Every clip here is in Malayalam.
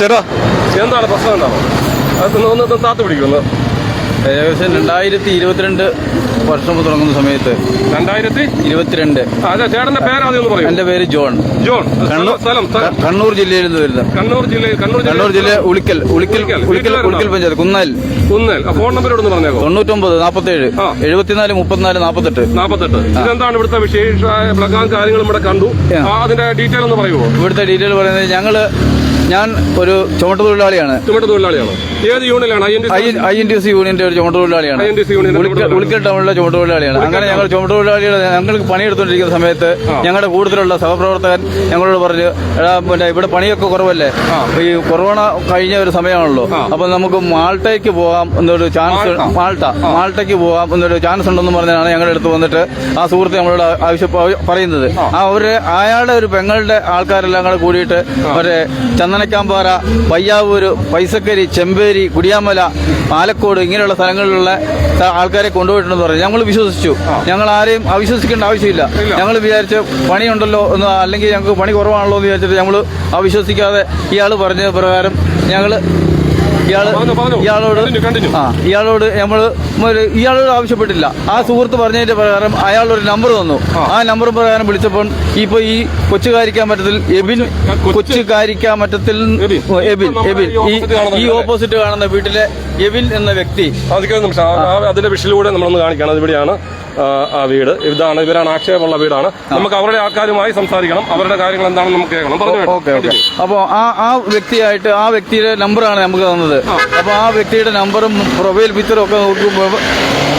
ചേട്ടാ. എന്താണ് പ്രശ്നം എന്താണ്? ഒന്ന് താത്ത് പിടിക്കുന്നു ഏകദേശം രണ്ടായിരത്തി ഇരുപത്തിരണ്ട് വർഷം തുടങ്ങുന്ന സമയത്ത്. രണ്ടായിരത്തി ഇരുപത്തിരണ്ട്. ചേട്ടന്റെ പേരാദ്യം പറയും. എന്റെ പേര് ജോൺ. ജോൺ കണ്ണൂർ ജില്ലയിൽ നിന്ന് വരുന്നത് കണ്ണൂർ ജില്ലയിൽ കണ്ണൂർ ജില്ല ഉളിക്കൽ ഉളിക്കൽ ഉളിക്കൽ. ഉളിക്കൽ പഞ്ചായത്ത് കുന്നൽ. കുന്നൽ. ഫോൺ നമ്പർ ഒന്ന് പറഞ്ഞേക്കോ? തൊണ്ണൂറ്റൊമ്പത് നാൽപ്പത്തേഴ് ഏഴ് എഴുപത്തിനാല് മുപ്പത്തിനാല് നാൽപ്പത്തെട്ട് നാപ്പത്തെട്ട്. ഇതെന്താണ് ഇവിടുത്തെ വിശേഷ കാര്യങ്ങളും ഇവിടെ കണ്ടു? അതിന്റെ ഡീറ്റെയിൽ ഒന്ന് പറയുമോ ഇവിടുത്തെ ഡീറ്റെയിൽ പറയുന്നത് ഞങ്ങൾ ഞാൻ ഒരു ചുമട്ട് തൊഴിലാളിയാണ്. ചുമട്ട് തൊഴിലാളിയാണ്? ഏത് യൂണിയനാണ് ഐ എൻ ടി സി യൂണിയന്റെ ഒരു ചുമട്ട് തൊഴിലാളിയാണ്. ഉളിക്കൽ ടൗണിലെ ചുമട്ട് തൊഴിലാളിയാണ്. അങ്ങനെ ഞങ്ങൾ ചുമട്ട് തൊഴിലാളികൾ ഞങ്ങൾക്ക് പണിയെടുത്തുകൊണ്ടിരിക്കുന്ന സമയത്ത് ഞങ്ങളുടെ കൂടുതലുള്ള സഹപ്രവർത്തകൻ ഞങ്ങളോട് പറഞ്ഞു എടാ പിന്നെ ഇവിടെ പണിയൊക്കെ കുറവല്ലേ? ഈ കൊറോണ കഴിഞ്ഞ ഒരു സമയമാണല്ലോ. അപ്പൊ നമുക്ക് മാൾട്ടയ്ക്ക് പോകാം എന്നൊരു ചാൻസ് മാൾട്ട. മാൾട്ടയ്ക്ക് പോകാം എന്നൊരു ചാൻസ് ഉണ്ടെന്ന് പറഞ്ഞാണ് ഞങ്ങളുടെ അടുത്ത് വന്നിട്ട് ആ സുഹൃത്ത് നമ്മളോട് ആവശ്യം പറയുന്നത്. ആ. അവർ അയാളുടെ ഒരു പെങ്ങളുടെ ആൾക്കാരെല്ലാം കൂടെ കൂടിയിട്ട് മറ്റേ ചന്ദനക്കാമ്പാറ പയ്യാവൂര് പൈസക്കരി ചെമ്പേരി കുടിയാമല പാലക്കോട് ഇങ്ങനെയുള്ള സ്ഥലങ്ങളിലുള്ള ആൾക്കാരെ കൊണ്ടുപോയിട്ടുണ്ടെന്ന് പറഞ്ഞു. ഞങ്ങൾ വിശ്വസിച്ചു. ഞങ്ങൾ ആരെയും അവിശ്വസിക്കേണ്ട ആവശ്യമില്ല. ഞങ്ങൾ വിചാരിച്ച് പണിയുണ്ടല്ലോ എന്ന് അല്ലെങ്കിൽ ഞങ്ങൾക്ക് പണി കുറവാണല്ലോ എന്ന് വിചാരിച്ചിട്ട് ഞങ്ങൾ അവിശ്വസിക്കാതെ ഇയാൾ പറഞ്ഞ പ്രകാരം ഞങ്ങൾ ഇയാൾ. ഇയാളോട്. ആ ഇയാളോട് നമ്മൾ ഇയാളോട് ആവശ്യപ്പെട്ടില്ല. ആ സുഹൃത്ത് പറഞ്ഞതിന്റെ പ്രകാരം അയാൾ ഒരു നമ്പർ തന്നു. ആ. നമ്പർ പ്രകാരം വിളിച്ചപ്പോൾ ഇപ്പൊ ഈ കൊച്ചുകാരിക്കാൻ മറ്റത്തിൽ എബിൻ കൊച്ചു കൊച്ചുകാരിക്കാൻ മറ്റത്തിൽ എബിൻ. എബിൻ എബിൻ. ഈ ഓപ്പോസിറ്റ് കാണുന്ന വീട്ടിലെ എബിൻ എന്ന വ്യക്തി. അതിന്റെ വിഷയിലൂടെ നമ്മളൊന്ന് കാണിക്കണം അതിവിടെയാണ് ആ, വീട്. ഇതാണ് ഇവരാണ് ആക്ഷേപമുള്ള വീടാണ്. നമുക്ക് അവരുടെ ആൾക്കാരുമായി സംസാരിക്കണം. അവരുടെ കാര്യങ്ങൾ എന്താണെന്ന് നമുക്ക് കേൾക്കണം. പറഞ്ഞു ഓക്കെ ഓക്കെ. അപ്പോൾ ആ ആ വ്യക്തിയായിട്ട് ആ വ്യക്തിയുടെ നമ്പറാണ് നമുക്ക് തന്നത്. അപ്പോൾ ആ വ്യക്തിയുടെ നമ്പറും പ്രൊഫൈൽ പിക്ചറും ഒക്കെ നോക്കുമ്പോൾ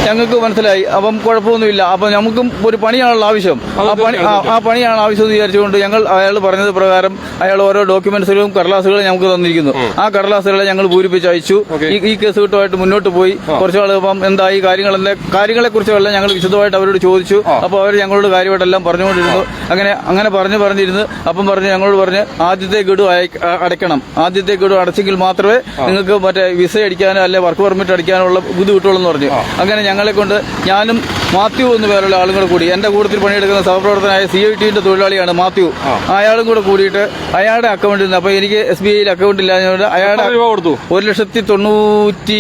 ഞങ്ങൾക്ക് മനസ്സിലായി. അപ്പം കുഴപ്പമൊന്നുമില്ല. അപ്പം നമുക്കും ഒരു പണിയാണല്ലോ ആവശ്യം. ആ പണി ആ പണിയാണ് ആവശ്യം എന്ന് വിചാരിച്ചുകൊണ്ട് ഞങ്ങൾ അയാൾ പറഞ്ഞത് പ്രകാരം അയാൾ ഓരോ ഡോക്യുമെന്റ്സുകളും കടലാസുകളും ഞങ്ങൾക്ക് തന്നിരിക്കുന്നു. ആ കടലാസുകളെ ഞങ്ങൾ പൂരിപ്പിച്ച് അയച്ചു. ഈ- കേസ് കിട്ടുമായിട്ട് മുന്നോട്ട് പോയി. കുറച്ച് ആൾ ഇപ്പം എന്തായി കാര്യങ്ങൾ കാര്യങ്ങളെ കുറിച്ചെല്ലാം ഞങ്ങൾ വിശദമായിട്ട് അവരോട് ചോദിച്ചു. അപ്പോൾ അവർ ഞങ്ങളോട് കാര്യമായിട്ടെല്ലാം പറഞ്ഞുകൊണ്ടിരുന്നു. അങ്ങനെ അങ്ങനെ പറഞ്ഞു പറഞ്ഞിരുന്നു. അപ്പം പറഞ്ഞു ഞങ്ങളോട് പറഞ്ഞ് ആദ്യത്തെ ഗഡു അടയ്ക്കണം. ആദ്യത്തെ ഗഡു അടച്ചെങ്കിൽ മാത്രമേ നിങ്ങൾക്ക് മറ്റേ വിസ അടിക്കാനോ അല്ലെ വർക്ക് പെർമിറ്റ് അടിക്കാനുള്ള ബുദ്ധിമുട്ടുള്ളൂ എന്ന് പറഞ്ഞു അങ്ങനെ ഞങ്ങളെ കൊണ്ട് ഞാനും മാത്യു എന്ന് പേരുള്ള ആളുകൾ കൂടി എന്റെ കൂട്ടത്തിൽ പണിയെടുക്കുന്ന സഹപ്രവർത്തനായ സി ഐ ടിന്റെ തൊഴിലാളിയാണ് മാത്യു. അയാളും കൂടെ കൂടിയിട്ട് അയാളുടെ അക്കൗണ്ടിൽ നിന്ന് അപ്പൊ എനിക്ക് എസ് ബി ഐയിൽ അക്കൗണ്ട് ഇല്ല. അയാളുടെ കൊടുത്തു. ഒരു ലക്ഷത്തി തൊണ്ണൂറ്റി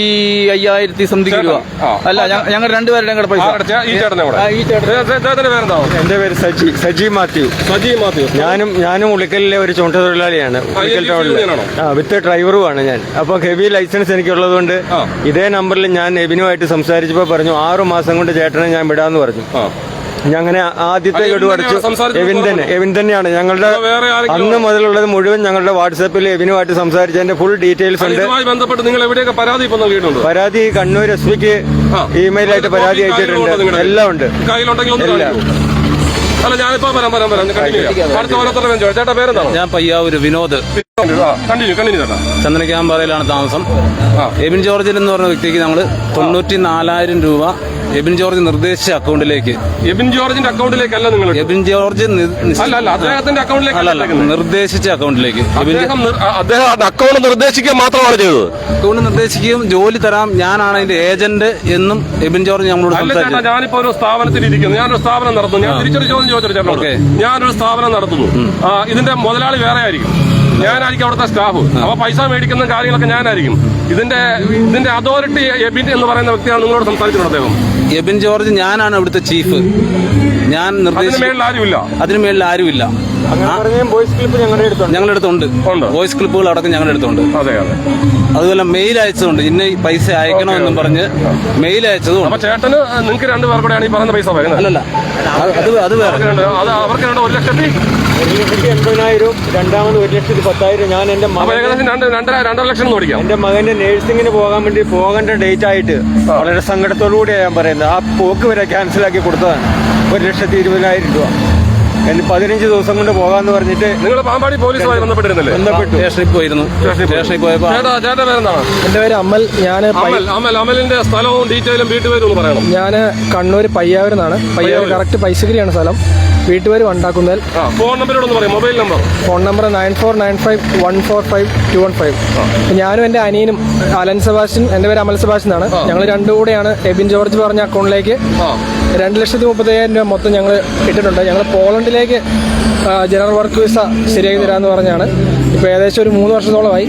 അയ്യായിരത്തി സംതിങ് രൂപ. അല്ല ഞങ്ങൾ രണ്ടുപേരുടെ കൂടെ പൈസ? ഈ എന്റെ പേര് സജി സജി മാത്യു. സജി മാത്യു. ഞാനും ഞാനും ഉളിക്കലിലെ ഒരു ചുമട്ട തൊഴിലാളിയാണ്. ഉളിക്കൽ ടൗണിൽ ആ വിത്ത് ഡ്രൈവറുമാണ് ഞാൻ. അപ്പൊ ഹെവി ലൈസൻസ് എനിക്കുള്ളതുകൊണ്ട്. ഇതേ നമ്പറിൽ ഞാൻ എബിനുമായിട്ട് സംസാരിച്ചപ്പോൾ പറഞ്ഞു ആറു മാസം കൊണ്ട് ചേട്ടനെ ഞാൻ വിടാന്ന് പറഞ്ഞു. അങ്ങനെ ആദ്യത്തെ ആ, ഗഡു അടിച്ചു തന്നെയാണ് എവിൻ തന്നെ. എവിൻ തന്നെയാണ്. ഞങ്ങളുടെ അന്ന് മുതലുള്ളത് മുഴുവൻ ഞങ്ങളുടെ വാട്സാപ്പിൽ എവിനുമായിട്ട് സംസാരിച്ചതിന്റെ ഫുൾ ഡീറ്റെയിൽസ് ഉണ്ട്. ബന്ധപ്പെട്ട് നിങ്ങൾ എവിടെയൊക്കെ പരാതി പരാതി കണ്ണൂർ എസ് പിക്ക് ഇമെയിൽ ഇമെയിലായിട്ട് പരാതി അയച്ചിട്ടുണ്ട്. എല്ലാം ഉണ്ട്. അല്ല ഞാനിപ്പോ വരാം വരാം വരാം. അടുത്ത ഓരോരുത്തരുടെ. ചേട്ടാ പേരെന്താണോ ഞാൻ പയ്യാവൂര് വിനോദ്. കണ്ടിന്യൂ കണ്ടിന്യൂ ചേട്ടാ? ചന്ദ്രക്യാമ്പാറയിലാണ് താമസം. എബിൻ ജോർജിൽ എന്ന് പറഞ്ഞ വ്യക്തിക്ക് നമ്മൾ തൊണ്ണൂറ്റി നാലായിരം രൂപ എബിൻ ജോർജ് നിർദ്ദേശിച്ച അക്കൗണ്ടിലേക്ക്. എബിൻ ജോർജിന്റെ അക്കൗണ്ടിലേക്ക് അല്ല നിങ്ങൾ. എബിൻ ജോർജ് അല്ല അല്ല അദ്ദേഹത്തിന്റെ അക്കൗണ്ടിലേക്ക് അല്ല നിർദ്ദേശിച്ച അക്കൗണ്ടിലേക്ക്. അദ്ദേഹം അക്കൗണ്ട് നിർദ്ദേശിക്കുക മാത്രമാണ് ചെയ്തത്. അക്കൗണ്ട് നിർദ്ദേശിക്കുകയും ജോലി തരാം. ഞാനാണ് അതിന്റെ ഏജന്റ് എന്നും എബിൻ ജോർജ് ഞങ്ങളോട് ഞാനിപ്പോ ഒരു സ്ഥാപനത്തിൽ ഇരിക്കുന്നു. ഞാനൊരു സ്ഥാപനം നടത്തുന്നു. ഞാൻ തിരിച്ചൊരു ചോദ്യം ചോദിച്ചു. ഞാനൊരു സ്ഥാപനം നടത്തുന്നു. ഇതിന്റെ മുതലാളി വേറെ ആയിരിക്കും ഞാനായിരിക്കും അവിടുത്തെ സ്റ്റാഫ്. അപ്പൊ പൈസ മേടിക്കുന്ന കാര്യങ്ങളൊക്കെ ഞാനായിരിക്കും. ഇതിന്റെ ഇതിന്റെ അതോറിറ്റി എബിൻ എന്ന് പറയുന്ന വ്യക്തിയാണ് നിങ്ങളോട് സംസാരിച്ചിട്ടുണ്ട് അദ്ദേഹം. എബിൻ ജോർജ് ഞാനാണ് ഇവിടുത്തെ ചീഫ്. ഞാൻ അതിന് അതിനു മേളിൽ ആരുമില്ല? അതിന് മേളിൽ ആരുമില്ല. അങ്ങനെ പറഞ്ഞ ബോയ്സ് ക്ലിപ്പ് ഞങ്ങളുടെ അടുത്തുണ്ട്. ഞങ്ങളുടെ അടുത്തുണ്ട് ഉണ്ട്. വോയിസ് ക്ലിപ്പുകൾ അടക്കം ഞങ്ങളുടെ അടുത്തുണ്ട് അതെ അതെ. അതുപോലെ മെയിൽ അയച്ചതുണ്ട്. ഇന്ന പൈസ പൈസ അയക്കണമെന്നും പറഞ്ഞ് മെയിൽ അയച്ചതും ചേട്ടന് നിങ്ങൾക്ക് ഈ പൈസ അല്ലല്ല. അത് അത് വേറെ. അവർക്ക് ഒരു ലക്ഷത്തി ഒരു ലക്ഷത്തി? എൺപതിനായിരവും രണ്ടാമത് ഒരു ലക്ഷത്തി പത്തായിരം. ഞാൻ എന്റെ രണ്ടര ലക്ഷം എന്റെ മകന്റെ നേഴ്സിംഗിന് പോകാൻ വേണ്ടി പോകേണ്ട ഡേറ്റ് ആയിട്ട് വളരെ സങ്കടത്തോടു കൂടിയാണ് ഞാൻ പറയുന്നത്. ആ പോക്ക് വരെ ക്യാൻസലാക്കി കൊടുത്തതാണ്. ഒരു ലക്ഷത്തി ഇരുപതിനായിരം രൂപ. എന്നെ പതിനഞ്ച് ദിവസം കൊണ്ട് പോകാന്ന് പറഞ്ഞിട്ട് നിങ്ങൾ പാമ്പാടി പോലീസുമായി ബന്ധപ്പെട്ടിരുന്നില്ലേ? ബന്ധപ്പെട്ടു. സ്റ്റേഷനിൽ പോയിരുന്നു. സ്റ്റേഷനിൽ പോയപ്പോ ചേട്ടാ ചേട്ടാ പേരെന്താണ്? എന്റെ പേര് അമൽ. ഞാൻ അമൽ അമൽ അമലിന്റെ സ്ഥലവും ഡീറ്റെയിലും വീട്ടുപേരും പറയണം. ഞാൻ കണ്ണൂർ പയ്യാവൂരെന്നാണ് പയ്യാവൂർ കറക്റ്റ് പൈസഗിരിയാണ് സ്ഥലം. വീട്ടുപേര് ഉണ്ടാക്കുന്നതിൽ ഫോൺ നമ്പർ പറയും mobile number. Phone number nine four nine five one four five two one five. ഞാനും എന്റെ അനിയനും അലൻ സെബാസ്റ്റ്യൻ എന്റെ പേര് അമൽ സെബാസ്റ്റ്യൻ ആണ് ഞങ്ങൾ രണ്ടുകൂടെയാണ് എബിൻ ജോർജ് പറഞ്ഞ അക്കൗണ്ടിലേക്ക് രണ്ട് ലക്ഷത്തി മുപ്പത്തയ്യായിരം രൂപ മൊത്തം ഞങ്ങൾ ഇട്ടിട്ടുണ്ട്. ഞങ്ങൾ പോളണ്ടിലേക്ക് ജനറൽ വർക്ക് വിസ ശരിയാക്കി തരാമെന്ന് പറഞ്ഞാണ്. ഇപ്പോൾ ഏകദേശം ഒരു മൂന്ന് വർഷത്തോളമായി.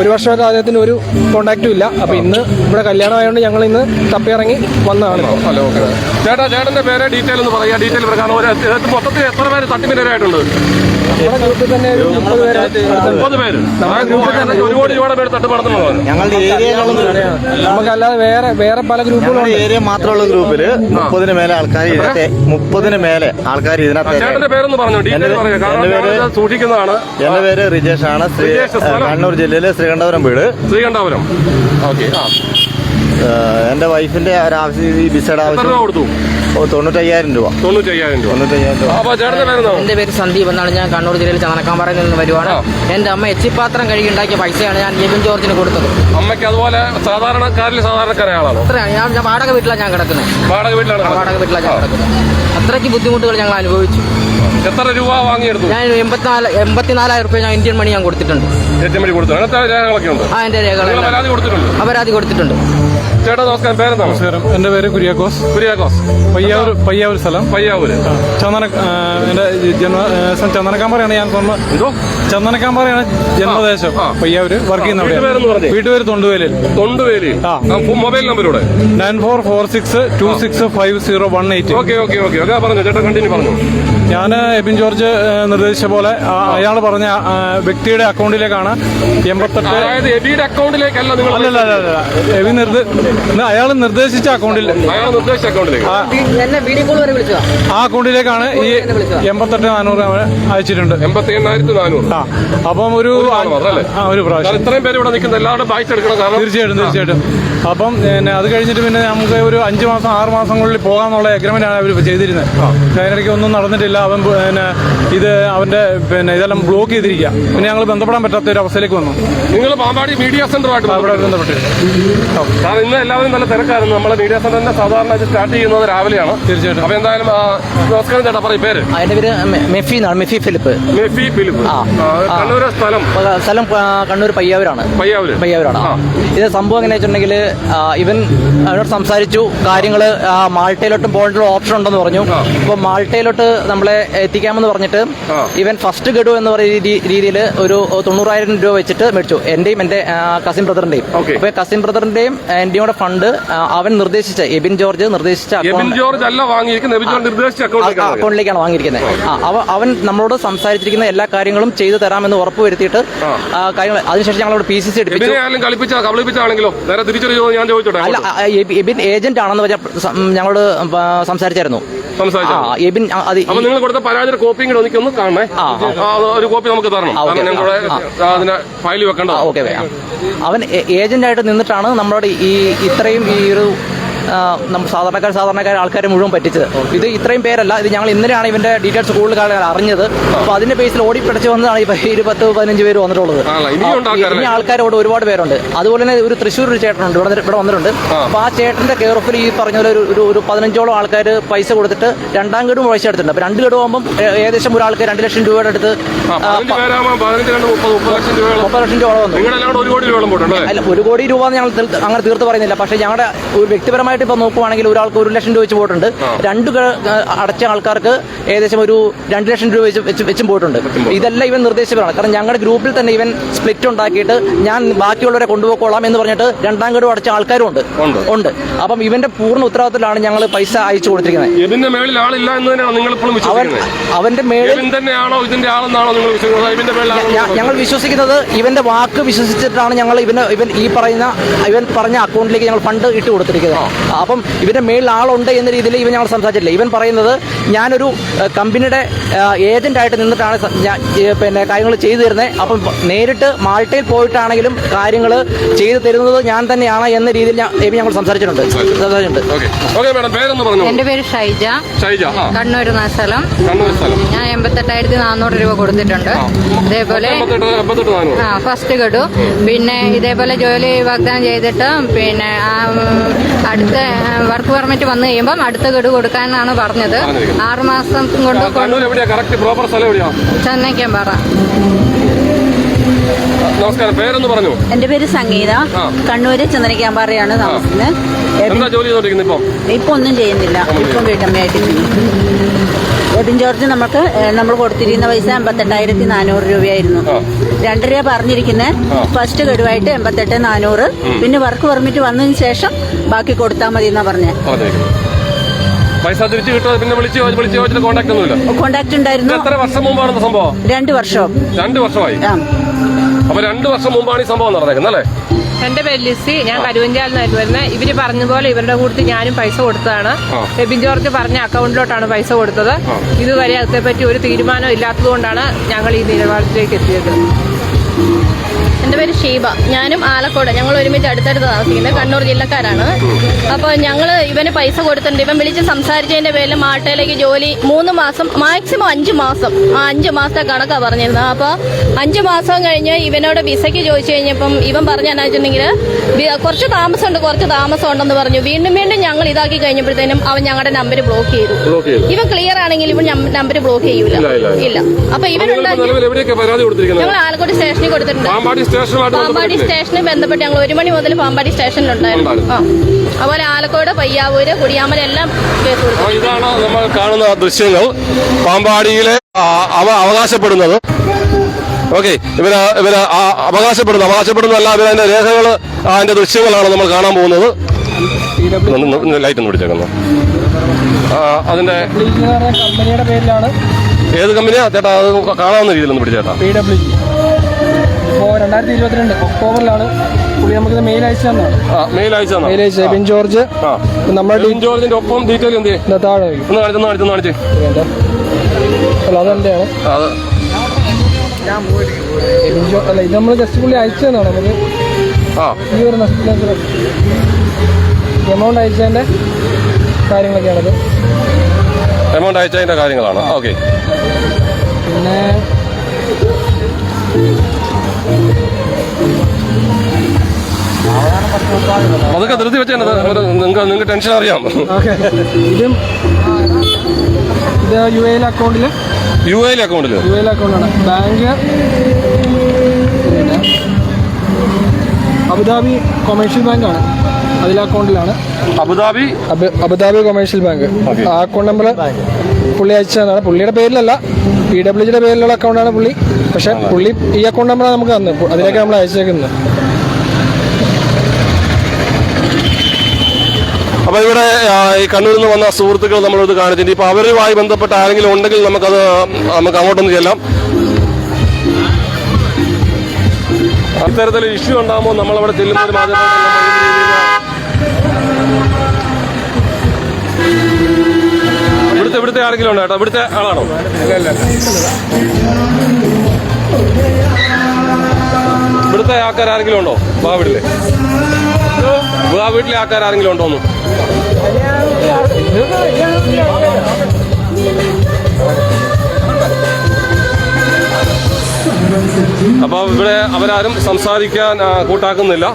ഒരു വർഷമായിട്ട് അദ്ദേഹത്തിന് ഒരു കോണ്ടാക്റ്റും ഇല്ല. അപ്പോൾ ഇന്ന് ഇവിടെ കല്യാണം ആയതുകൊണ്ട് ഞങ്ങൾ ഇന്ന് തപ്പിയിറങ്ങി വന്നതാണ്. Hello okay. ചേട്ടാ ചേട്ടന്റെ പേരെ ഡീറ്റെയിൽ ഒന്ന് പറയാ. ഡീറ്റെയിൽ പ്രകാരം മൊത്തത്തിൽ എത്ര പേര് തട്ടിപ്പിനിരായിട്ടുണ്ട് നമ്മുടെ ഗ്രൂപ്പിൽ തന്നെ ഒരു മുപ്പത് പേര് മുപ്പത് പേര്. ആ ഗ്രൂപ്പിൽ തന്നെ ഒരു കോടി രൂപയുടെ പേര് തട്ടിപ്പടത്തുള്ളതാണ് ഞങ്ങളുടെ ഏരിയയിലുള്ള നമുക്കല്ലാതെ വേറെ വേറെ പല ഗ്രൂപ്പുകളും ഏരിയ മാത്രമുള്ള ഗ്രൂപ്പിൽ മുപ്പതിന് മേലെ ആൾക്കാർ ഇതിനകത്ത് മുപ്പതിന് മേലെ ആൾക്കാർ ഇതിനകത്ത് ചേട്ടന്റെ പേരൊന്ന് പറഞ്ഞു. സൂക്ഷിക്കുന്നതാണ്. എന്റെ പേര് റിജേഷ് ആണ്? കണ്ണൂർ ജില്ലയിലെ ശ്രീകണ്ഠപുരം വീട്. ശ്രീകണ്ഠപുരം. ഓക്കെ ആ. എന്റെ വൈഫിന്റെ ഒരു ആവശ്യം ഈ വിസയുടെ ആവശ്യം. കൊടുത്തു? ഓ, തൊണ്ണൂറ്റയ്യായിരം രൂപ. തൊണ്ണൂറ്റി അയ്യായിരം രൂപ. തൊണ്ണൂറ്റയ്യായിരം രൂപ. എന്റെ പേര് സന്ദീപ് എന്നാണ്. ഞാൻ കണ്ണൂർ ജില്ലയിൽ ചണക്കാമ്പാറയിൽ നിന്ന് വരുവാണ്. എന്റെ അമ്മ എച്ചിപ്പാത്രം കഴുകി ഉണ്ടാക്കിയ പൈസയാണ് ഞാൻ ജെബിൻ ജോർജിന് കൊടുത്തത്. അമ്മയ്ക്ക് അതുപോലെ സാധാരണക്കാരിൽ സാധാരണക്കാരായ ആളാണോ? അത്രയാണ് ഞാൻ ഞാൻ വാടക വീട്ടിലാണ് ഞാൻ കിടക്കുന്നത് വാടക വീട്ടിലാണ് വാടക വീട്ടിലാണ് ഞാൻ കിടക്കുന്നത് അത്രയ്ക്ക് ബുദ്ധിമുട്ടുകൾ ഞങ്ങൾ അനുഭവിച്ചു. എത്ര രൂപ വാങ്ങിയെടുത്തു? ഞാൻ എൺപത്തിനാല് എൺപത്തിനാലായിരം രൂപ ഞാൻ ഇന്ത്യൻ മണി ഞാൻ കൊടുത്തിട്ടുണ്ട്. ഏറ്റവും വലിയ കൊടുത്തു. അങ്ങനത്തെ രേഖകളൊക്കെ ഉണ്ട്? ആ എന്റെ രേഖകൾ പരാതി കൊടുത്തിട്ടുണ്ട്. ചേട്ടാ നമസ്കാരം. പേര് നമസ്കാരം. എന്റെ പേര് കുര്യാക്കോസ്. കുര്യാക്കോസ്. പയ്യാവൂർ പയ്യാവൂർ സ്ഥലം. പയ്യാവൂര്. ചന്ദന എന്റെ എന്റെ ജന്മ ചന്ദനക്കാമ്പറയാണ് ചന്ദനക്കാമ്പാറയാണ് ഞാൻ സ്വന്തം എന്തോ? ചന്ദനക്കാമ്പാറയാണ് ജന്മദേശം. പയ്യാവൂര് വർക്ക് ചെയ്യുന്ന വീട്ടുപേര് തൊണ്ടുവേലിൽ തൊണ്ടുവേലി ആ. Mobile നമ്പറൂടെ nine four four six two six five zero one eight. Okay okay okay. Okay പറഞ്ഞു ചേട്ടാ കണ്ടിന്യൂ പറഞ്ഞു. ഞാൻ എബിൻ ജോർജ് നിർദ്ദേശിച്ച പോലെ അയാൾ പറഞ്ഞ വ്യക്തിയുടെ അക്കൗണ്ടിലേക്കാണ് എൺപത്തെട്ട് അതായത് എബിയുടെ അക്കൗണ്ടിലേക്കല്ല നിങ്ങൾ അല്ലല്ല അല്ല എബിൻ നിർദ്ദ അയാൾ നിർദ്ദേശിച്ച അക്കൗണ്ടിൽ അയാൾ നിർദ്ദേശിച്ച അക്കൗണ്ടിലേക്ക്. ആ, അക്കൗണ്ടിലേക്കാണ് ഈ എൺപത്തെട്ട് നാനൂറ് അയച്ചിട്ടുണ്ട്. എൺപത്തി എണ്ണായിരത്തി നാനൂറ്. ആ. അപ്പം ഒരു? ആ ഒരു പ്രാവശ്യം. ഇത്രയും പേര് ഇവിടെ നിൽക്കുന്ന എല്ലാവരുടെ ബാച്ച് എടുക്കണം കാരണം തീർച്ചയായിട്ടും തീർച്ചയായിട്ടും. അപ്പം പിന്നെ അത് കഴിഞ്ഞിട്ട് പിന്നെ നമുക്ക് ഒരു അഞ്ച് മാസം ആറ് മാസങ്ങളിൽ പോകാന്നുള്ള എഗ്രിമെന്റ് ആണ് അവർ ചെയ്തിരുന്നത്. അതിനിടയ്ക്ക് ഒന്നും നടന്നിട്ടില്ല. അവൻ പിന്നെ ഇത് അവന്റെ പിന്നെ ഇതെല്ലാം ബ്ലോക്ക് ചെയ്തിരിക്കുക. പിന്നെ ഞങ്ങൾ ബന്ധപ്പെടാൻ പറ്റാത്ത ഒരു അവസ്ഥയിലേക്ക് വന്നു. നിങ്ങൾ പാമ്പാടി മീഡിയ സെന്ററുമായിട്ട് അവിടെ ബന്ധപ്പെട്ട് കാരണം ഇന്ന് എല്ലാവരും നല്ല തിരക്കായിരുന്നു. നമ്മളെ മീഡിയ സെന്ററിന്റെ സാധാരണ ഇത് സ്റ്റാർട്ട് ചെയ്യുന്നത് രാവിലെയാണ്. തീർച്ചയായിട്ടും. അപ്പൊ എന്തായാലും നമസ്കാരം ചേട്ടാ പറയും പേര്. അതിന്റെ പേര് മെഫി എന്നാണ് മെഫി ഫിലിപ്പ്. മെഫി ഫിലിപ്പ്. ആ. സ്ഥലം. സ്ഥലം കണ്ണൂർ പയ്യാവൂരാണ്. പയ്യാവൂര്. പയ്യാവൂരാണ്. ഇത് സംഭവം എങ്ങനെ വെച്ചിട്ടുണ്ടെങ്കിൽ ഇവൻ അവനോട് സംസാരിച്ചു കാര്യങ്ങൾ മാൾട്ടയിലോട്ടും പോകേണ്ട ഓപ്ഷൻ ഉണ്ടെന്ന് പറഞ്ഞു. അപ്പോൾ മാൾട്ടയിലോട്ട് നമ്മളെ എത്തിക്കാമെന്ന് പറഞ്ഞിട്ട് ഇവൻ ഫസ്റ്റ് ഗഡു എന്ന് പറയുന്ന രീതിയിൽ ഒരു തൊണ്ണൂറായിരം രൂപ വെച്ചിട്ട് മേടിച്ചു. എന്റെയും എന്റെ കസിൻ ബ്രദറിന്റെയും. അപ്പൊ കസിൻ ബ്രദറിന്റെയും എന്റെയും കൂടെ ഫണ്ട് അവൻ നിർദ്ദേശിച്ച എബിൻ ജോർജ് നിർദ്ദേശിച്ച അക്കൗണ്ടിലേക്കാണ് വാങ്ങിയിരിക്കുന്നത് അവൻ നമ്മളോട് സംസാരിച്ചിരിക്കുന്ന എല്ലാ കാര്യങ്ങളും ചെയ്തു തരാമെന്ന് ഉറപ്പ് വരുത്തിയിട്ട് ആ, കാര്യങ്ങൾ അതിനുശേഷം ഞങ്ങളോട് പി സി സി എടുപ്പിച്ചു. അല്ല എബിൻ ഏജന്റ് ആണെന്ന് പറഞ്ഞ ഞങ്ങളോട് സംസാരിച്ചായിരുന്നു. എബിൻ അത് നിങ്ങൾ കൊടുത്ത പരാതിയുടെ കോപ്പിയും കൂടെ കാണണേ. ആ, ഒരു കോപ്പി നമുക്ക് തരണം. File okay. അവൻ ഏജന്റ് ആയിട്ട് നിന്നിട്ടാണ് നമ്മളോട് ഈ ഇത്രയും ഈ ഒരു സാധാരണക്കാർ സാധാരണക്കാർ ആൾക്കാരെ മുഴുവൻ പറ്റിച്ചത്. ഇത് ഇത്രയും പേരല്ല ഇത് ഞങ്ങൾ ഇന്നലെയാണ് ഇവന്റെ ഡീറ്റെയിൽസ് കൂടുതൽ കാലം അറിഞ്ഞത്. അപ്പൊ അതിന്റെ ബേസിൽ ഓടിപ്പിടിച്ച് വന്നതാണ് ഈ ഒരു പത്ത് പതിനഞ്ച് പേര് വന്നിട്ടുള്ളത്? ഇനി ആൾക്കാരോട് ഒരുപാട് പേരുണ്ട്. അതുപോലെ തന്നെ ഒരു തൃശ്ശൂർ ഒരു ചേട്ടനുണ്ട് ഇവിടെ ഇവിടെ വന്നിട്ടുണ്ട്. അപ്പൊ ആ ചേട്ടന്റെ കെയർ ഓഫിൽ ഈ പറഞ്ഞ പോലെ ഒരു- ഒരു പതിനഞ്ചോളം ആൾക്കാർ പൈസ കൊടുത്തിട്ട് രണ്ടാം ഗഡും പൈസ എടുത്തിട്ടുണ്ട്. അപ്പൊ രണ്ട് ഗഡു ആകുമ്പോൾ ഏകദേശം ഒരാൾക്ക് രണ്ട് ലക്ഷം രൂപയുടെ അടുത്ത് മുപ്പത് ലക്ഷം രൂപ വന്നു. അല്ല ഒരു കോടി രൂപ ഞങ്ങൾ അങ്ങനെ തീർത്ത് പറയുന്നില്ല. പക്ഷേ ഞങ്ങളുടെ ഒരു വ്യക്തിപരമായിട്ട് ഇപ്പൊ നോക്കുവാണെങ്കിൽ ഒരാൾക്ക് ഒരു ലക്ഷം രൂപ വെച്ച് പോയിട്ടുണ്ട്. രണ്ട് അടച്ച ആൾക്കാർക്ക് ഏകദേശം ഒരു രണ്ട് ലക്ഷം രൂപ വെച്ച് വെച്ച് വെച്ചും പോയിട്ടുണ്ട്. ഇതെല്ലാം ഇവൻ നിർദ്ദേശിച്ചതാണ് കാരണം ഞങ്ങളുടെ ഗ്രൂപ്പിൽ തന്നെ ഇവൻ സ്പ്ലിറ്റ് ഉണ്ടാക്കിയിട്ട് ഞാൻ ബാക്കിയുള്ളവരെ കൊണ്ടുപോയിക്കോളാം എന്ന് പറഞ്ഞിട്ട് രണ്ടാം ഗഡു അടച്ച ആൾക്കാരും ഉണ്ട്. ഉണ്ട്. അപ്പം ഇവന്റെ പൂർണ ഉത്തരവാദിത്തത്തിലാണ് ഞങ്ങൾ പൈസ അയച്ചു കൊടുത്തിരിക്കുന്നത്. അവന്റെ മേളിൽ ഞങ്ങൾ വിശ്വസിക്കുന്നത് ഇവന്റെ വാക്ക് വിശ്വസിച്ചിട്ടാണ് ഞങ്ങൾ ഇവന് ഇവൻ ഈ പറയുന്ന ഇവൻ പറഞ്ഞ അക്കൗണ്ടിലേക്ക് ഞങ്ങൾ ഫണ്ട് ഇട്ട് കൊടുത്തിരിക്കുന്നത്. അപ്പം ഇവന്റെ മേളിൽ ആളുണ്ട് എന്ന രീതിയിൽ ഇവൻ ഞങ്ങൾ സംസാരിച്ചില്ല ഇവൻ പറയുന്നത് ഞാനൊരു കമ്പനിയുടെ ഏജന്റായിട്ട് നിന്നിട്ടാണ് ഞാൻ പിന്നെ കാര്യങ്ങൾ ചെയ്തു തരുന്നത് അപ്പം നേരിട്ട് മാൾട്ടയിൽ പോയിട്ടാണെങ്കിലും കാര്യങ്ങൾ ചെയ്തു തരുന്നത് ഞാൻ തന്നെയാണ് എന്ന രീതിയിൽ ഇവൻ ഞങ്ങൾ സംസാരിച്ചിട്ടുണ്ട്. സംസാരിച്ചിട്ടുണ്ട്. ഓക്കെ. ഓക്കെ മാഡം പേരൊന്ന് പറഞ്ഞു എന്റെ പേര് ഷൈജ. ഷൈജ കണ്ണൂർ സ്ഥലം. ഞാൻ എൺപത്തെട്ടായിരത്തി നാനൂറ് രൂപ കൊടുത്തിട്ടുണ്ട്. ഇതേപോലെ ഫസ്റ്റ് ഗഡു. പിന്നെ ഇതേപോലെ ജോലി വാഗ്ദാനം ചെയ്തിട്ട് പിന്നെ ഉം, അടുത്ത വർക്ക് പെർമിറ്റ് വന്നു കഴിയുമ്പം അടുത്ത ഗഡു കൊടുക്കാനാണ് പറഞ്ഞത്. ആറുമാസം ആറ് മാസം കൊണ്ട് ചെന്നൈക്കാൻ പറ. നമസ്കാരം. പേരൊന്ന് പറഞ്ഞു. എന്റെ പേര് സംഗീത. കണ്ണൂര് ചന്ദനക്കാമ്പാറയാണ് താമസിക്കുന്നത് ജോലി ചെയ്തോണ്ടിരിക്കുന്നത് ഇപ്പം? ഇപ്പൊ ഒന്നും ചെയ്യുന്നില്ല. ഇപ്പം വീട്ടമ്മയായിട്ട് എബിൻ ജോർജ് നമുക്ക് നമ്മൾ കൊടുത്തിരിക്കുന്ന പൈസ എൺപത്തെട്ടായിരത്തി നാനൂറ് രൂപയായിരുന്നു. രണ്ടര പറഞ്ഞിരിക്കുന്നത് ഫസ്റ്റ് ഗഡുവായിട്ട് എൺപത്തെട്ട് നാനൂറ്. പിന്നെ വർക്ക് പെർമിറ്റ് വന്നതിന് ശേഷം ബാക്കി കൊടുത്താൽ മതി എന്നാ പറഞ്ഞേ പൈസ തിരിച്ചു കിട്ടുമോ പിന്നെ വിളിച്ച് വിളിച്ചോ ചോദിച്ചിട്ട് കോൺടാക്ട് ഒന്നുമില്ല. കോണ്ടാക്ട് ഉണ്ടായിരുന്നു. എത്ര വർഷം മുമ്പാണ് സംഭവം? രണ്ട് വർഷം. രണ്ട് വർഷമായി. അപ്പൊ രണ്ട് വർഷം മുമ്പാണ് ഈ സംഭവം നടന്നേക്കുന്നത് അല്ലേ? എന്റെ പേര് ലിസി ഞാൻ കരുവഞ്ചാലിന്നായിരുന്നു വരുന്നത്. ഇവർ പറഞ്ഞ പോലെ ഇവരുടെ കൂട്ടത്തിൽ ഞാനും പൈസ കൊടുത്തതാണ്. എബിൻ ജോർജ് പറഞ്ഞ അക്കൗണ്ടിലോട്ടാണ് പൈസ കൊടുത്തത്. ഇതുവരെ അതേപ്പറ്റി ഒരു തീരുമാനം ഇല്ലാത്തതുകൊണ്ടാണ് ഞങ്ങൾ ഈ നിലപാടിലേക്ക് എത്തിയത്. പേര് ഷീബ. ഞാനും ആലക്കോട്. ഞങ്ങൾ ഒരുമിച്ച് അടുത്തടുത്ത് താമസിക്കുന്നത് കണ്ണൂർ ജില്ലക്കാരാണ്. അപ്പോൾ ഞങ്ങൾ ഇവന് പൈസ കൊടുത്തിട്ടുണ്ട്. ഇവൻ വിളിച്ച് സംസാരിച്ചതിന്റെ പേരിൽ മാട്ടയിലേക്ക് ജോലി മൂന്ന് മാസം മാക്സിമം അഞ്ച് മാസം. ആ അഞ്ച് മാസത്തെ കണക്കാണ് പറഞ്ഞിരുന്നത്. അപ്പോൾ അഞ്ച് മാസം കഴിഞ്ഞ് ഇവനോട് വിസയ്ക്ക് ചോദിച്ചു കഴിഞ്ഞപ്പം ഇവൻ പറഞ്ഞു എന്നാ വെച്ചിട്ടുണ്ടെങ്കിൽ കുറച്ച് താമസമുണ്ട് കുറച്ച് താമസം ഉണ്ടെന്ന് പറഞ്ഞു. വീണ്ടും വീണ്ടും ഞങ്ങൾ ഇതാക്കി കഴിഞ്ഞപ്പോഴത്തേനും അവൻ ഞങ്ങളുടെ നമ്പർ ബ്ലോക്ക് ചെയ്തു. ഇവൻ ക്ലിയർ ആണെങ്കിൽ ഇവൻ നമ്പർ ബ്ലോക്ക് ചെയ്യൂല. ഇല്ല, അപ്പൊ ഇവനുണ്ടാക്കി ഞങ്ങൾ ആലക്കോട് സ്റ്റേഷനിൽ കൊടുത്തിട്ടുണ്ട്. പാമ്പാടി സ്റ്റേഷനെ സ്റ്റേഷനിൽ ബന്ധപ്പെട്ട് ഞങ്ങൾ ഒരു മണി മുതൽ പാമ്പാടി സ്റ്റേഷനിലുണ്ടായിരുന്നു. ആ. അതുപോലെ ആലക്കോട് പയ്യാവൂര് കുടിയാമല എല്ലാം കേസ് കൊടുത്തു. ഇതാണ് നമ്മൾ കാണുന്ന ദൃശ്യങ്ങൾ. പാമ്പാടിയിലെ അവ അവകാശപ്പെടുന്നത്. ഓക്കെ ഇവർ ഇവർ അവകാശപ്പെടുന്നു. അവകാശപ്പെടുന്നതല്ല ഇവരതിന്റെ രേഖകൾ അതിന്റെ ദൃശ്യങ്ങളാണ് നമ്മൾ കാണാൻ പോകുന്നത്. ലൈറ്റ് ഒന്ന് പിടിച്ചേക്കുന്നു. അതിന്റെ കമ്പനിയുടെ പേരിലാണ് ഏത് കമ്പനിയാ? ചേട്ടാ അത് കാണാവുന്ന രീതിയിൽ ഒന്ന് പിടിച്ചേട്ടാ. ഇപ്പോൾ രണ്ടായിരത്തി ഇരുപത്തിരണ്ട് ഒക്ടോബറിലാണ് പുള്ളി നമുക്ക് മെയിൽ അയച്ചു തന്നതാണ് ആ മെയിൽ അയച്ചു മെയിൽ അയച്ചു. Bin George. നമ്മുടെ ബിൻ ജോർജിന്റെ ഒപ്പം ഡീറ്റെയിൽ എന്ത്? താഴെ ഒന്ന് കാണിച്ചു കാണിച്ചു കാണിച്ച്. അല്ല അതെന്റെയാണ് അല്ല ഇത് നമ്മൾ ജസ്റ്റ് പുള്ളി അയച്ചു തന്നാണ്. നമുക്ക് ഈ ഒരു എമൗണ്ട് അയച്ചതിന്റെ കാര്യങ്ങളൊക്കെയാണത്. എമൗണ്ട് അയച്ചതിന്റെ കാര്യങ്ങളാണ്. ഓക്കെ പിന്നെ അതൊക്കെ ധൃതി വെച്ചാൽ നിങ്ങൾക്ക് നിങ്ങൾക്ക് ടെൻഷൻ അറിയാം. ഇതും ഇത് യു എയിൽ അക്കൗണ്ടിൽ യു എയിൽ അക്കൗണ്ടിൽ യു എയിൽ അക്കൗണ്ടാണ് ബാങ്ക് അബുദാബി കൊമേഴ്ഷ്യൽ ബാങ്കാണ്. അതിൽ അക്കൗണ്ടിലാണ് Abu Dhabi? Abu- Abu Dhabi commercial bank. ആ അക്കൗണ്ട് നമ്പർ പുള്ളി അയച്ചതാണ്. പുള്ളിയുടെ പേരിലല്ല. പി ഡബ്ല്യു ജിയുടെ പേരിലുള്ള അക്കൗണ്ടാണ് പുള്ളി. പക്ഷെ പുള്ളി ഈ അക്കൗണ്ട് നമ്പറാണ് നമുക്ക് തന്നത്. അതിലേക്ക് നമ്മൾ അയച്ചേക്കുന്നത്. അപ്പൊ ഇവിടെ ഈ കണ്ണൂരിൽ നിന്ന് വന്ന സുഹൃത്തുക്കൾ നമ്മളോട് കാണിച്ചിട്ടുണ്ട്. ഇപ്പോൾ അവരുമായി ബന്ധപ്പെട്ട ആരെങ്കിലും ഉണ്ടെങ്കിൽ നമുക്കത് നമുക്ക് അങ്ങോട്ടൊന്ന് ചെല്ലാം. ഇത്തരത്തിൽ ഇഷ്യൂ ഉണ്ടാകുമ്പോൾ നമ്മളവിടെ ചെല്ലുന്നതിന് ഇവിടുത്തെ ഇവിടുത്തെ ആരെങ്കിലും ഉണ്ടോ കേട്ടോ ഇവിടുത്തെ ആളാണോ? ഇവിടുത്തെ ആൾക്കാർ ആരെങ്കിലും ഉണ്ടോ? വാ വാ വീട്ടിലെ ആൾക്കാർ ആരെങ്കിലും ഉണ്ടോന്ന് അപ്പൊ ഇവിടെ അവരാരും സംസാരിക്കാൻ കൂട്ടാക്കുന്നില്ല.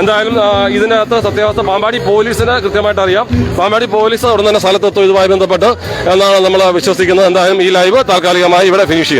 എന്തായാലും ആ, ഇതിനകത്ത് സത്യാവസ്ഥ പാമ്പാടി പോലീസിന് കൃത്യമായിട്ട് അറിയാം. പാമ്പാടി പോലീസ് ഉടൻ തന്നെ സ്ഥലത്തെത്തും. ഇതുമായി ബന്ധപ്പെട്ട് എന്നാണ് നമ്മൾ വിശ്വസിക്കുന്നത്. എന്തായാലും ഈ ലൈവ് താൽക്കാലികമായി ഇവിടെ ഫിനിഷ് ചെയ്യുന്നു.